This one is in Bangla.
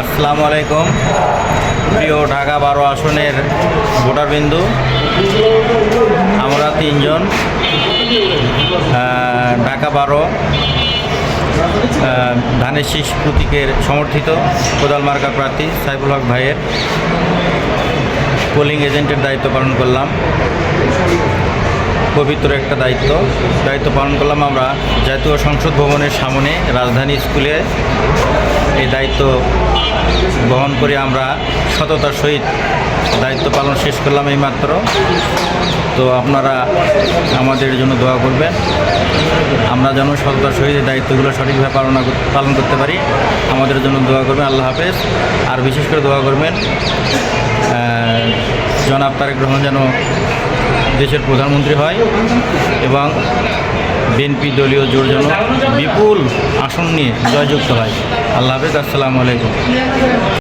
আসসালামু আলাইকুম। প্রিয় ঢাকা বারো আসনের ভোটারবিন্দু আমরা তিনজন ঢাকা বারো ধানের শীষ প্রতীকের সমর্থিত কোদাল মার্কা প্রার্থী সাইফুল হক ভাইয়ের পোলিং এজেন্টের দায়িত্ব পালন করলাম। পবিত্র একটা দায়িত্ব দায়িত্ব পালন করলাম আমরা জাতীয় সংসদ ভবনের সামনে রাজধানী স্কুলে এই দায়িত্ব বহন করে আমরা সততার সহিত। দায়িত্ব পালন শেষ করলাম এই মাত্র তো আপনারা আমাদের জন্য দোয়া করবেন। আমরা যেন সততার সহিত দায়িত্বগুলো সঠিকভাবে পালন পালন করতে পারি। আমাদের জন্য দোয়া করবেন, আল্লাহ হাফেজ। আর বিশেষ করে দোয়া করবেন জনাব তারেক রহমান যেন দেশের প্রধানমন্ত্রী হয় এবং বিএনপি দলীয় জোর যেন বিপুল আসন নিয়ে জয়যুক্ত হয়। আল্লাহ হাফেজ আসসালামু আলাইকুম।